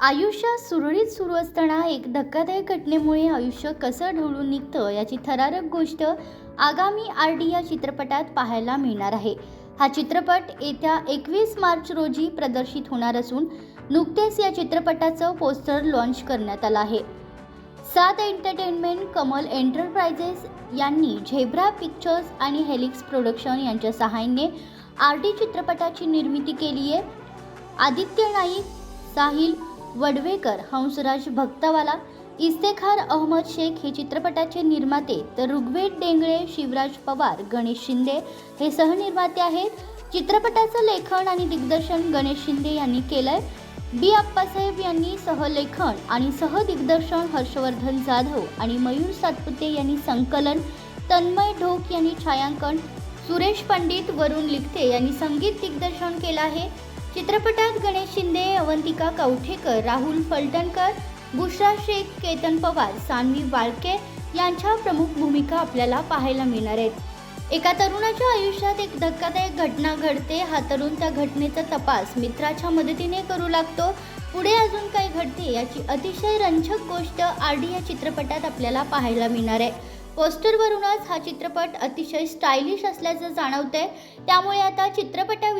आयुष्यात सुरळीत सुरू असताना एक धक्कादायक घटनेमुळे आयुष्य कसं ढवळून निघतं याची थरारक गोष्ट आगामी आर डी या चित्रपटात पाहायला मिळणार आहे. हा चित्रपट येत्या एकवीस मार्च रोजी प्रदर्शित होणार असून नुकतेच या चित्रपटाचं पोस्टर लॉन्च करण्यात आलं आहे. सात एंटरटेनमेंट कमल एंटरप्राइजेस यांनी झेब्रा पिक्चर्स आणि हेलिक्स प्रोडक्शन यांच्या सहाय्याने आर डी चित्रपटाची निर्मिती केली आहे आदित्य नाईक साहिल वडवेकर हंसराज भक्तवाला इस्तेखार अहमद शेख हे चित्रपटाचे निर्माते तर ऋग्वेद डेंगळे शिवराज पवार गणेश शिंदे हे सहनिर्माते आहेत. चित्रपटाचं लेखन आणि दिग्दर्शन गणेश शिंदे यांनी केलंय. बी आप्पासाहेब यांनी सहलेखन आणि सहदिग्दर्शन हर्षवर्धन जाधव आणि मयूर सातपुते यांनी संकलन तन्मय ढोक यांनी छायांकन सुरेश पंडित वरुण लिखते यांनी संगीत दिग्दर्शन केलं आहे. चित्रपटात गणेश शिंदे अवंतिका कवठेकर राहुल फलटणकर बुशरा शेख केतन पवार सानवी वाळके यांच्या प्रमुख भूमिका आपल्याला पाहायला मिळणार आहेत. एका तरुणाच्या आयुष्यात एक धक्कादायक घटना घडते. हा तरुण त्या घटनेचा तपास मित्राच्या मदतीने करू लागतो. पुढे अजून काय घडते याची अतिशय रंजक गोष्ट आर डी या चित्रपटात आपल्याला पाहायला मिळणार आहे. पोस्टरवरूनच हा चित्रपट अतिशय स्टायलिश असल्याचं जाणवतंय. त्यामुळे आता चित्रपटा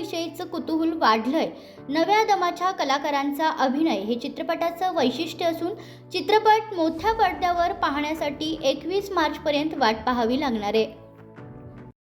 वाढलंय. नव्या दमाच्या कलाकारांचा अभिनय हे चित्रपटाचं वैशिष्ट्य असून चित्रपट मोठ्या पडद्यावर पाहण्यासाठी एकवीस मार्चपर्यंत वाट पाहावी लागणार आहे.